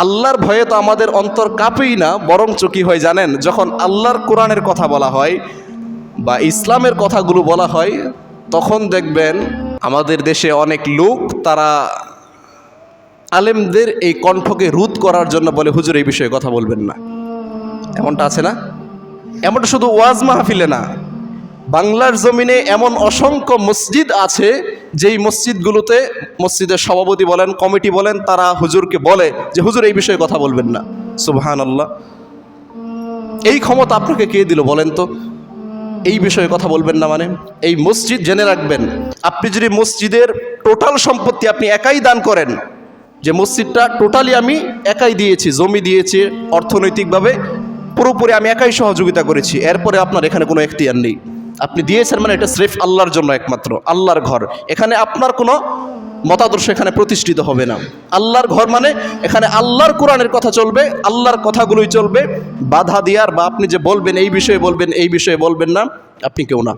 আল্লাহর ভয়ে তো আমাদের অন্তর কাঁপেই না বরং কি হয় জানেন? যখন আল্লাহর কোরআনের কথা বলা হয় বা ইসলামের কথাগুলো বলা হয়, তখন দেখবেন আমাদের দেশে অনেক লোক তারা আলেমদের এই কণ্ঠকে রোধ করার জন্য বলে, হুজুর, এই বিষয়ে কথা বলবেন না। এমনটা আছে না? এমনটা শুধু ওয়াজ মাহফিলে না বাংলার জমিনে এমন অসংখ্য মসজিদ আছে, যেই মসজিদগুলোতে মসজিদের সভাপতি বলেন, কমিটি বলেন, তারা হুজুরকে বলে যে, হুজুর, এই বিষয়ে কথা বলবেন না। সুবহান আল্লাহ এই ক্ষমতা আপনাকে কে দিল বলেন তো? এই বিষয়ে কথা বলবেন না মানে? এই মসজিদ জেনে রাখবেন, আপনি যদি মসজিদের টোটাল সম্পত্তি আপনি একাই দান করেন, যে মসজিদটা টোটালি আমি একাই দিয়েছি, জমি দিয়েছি, অর্থনৈতিকভাবে পুরোপুরি আমি একাই সহযোগিতা করেছি, এরপরে আপনার এখানে কোনো এখতিয়ার নেই। আপনি দিয়েছেন মানে এটা স্রেফ আল্লাহর জন্য একমাত্র, আল্লাহর ঘর। এখানে আপনার কোনো মতাদর্শ এখানে প্রতিষ্ঠিত হবে না। আল্লাহর ঘর মানে এখানে আল্লাহর কোরআনের কথা চলবে, আল্লাহর কথাগুলোই চলবে। বাধা দেওয়ার বা আপনি যে বলবেন, এই বিষয়ে বলবেন, এই বিষয়ে বলবেন না, আপনি কেউ না।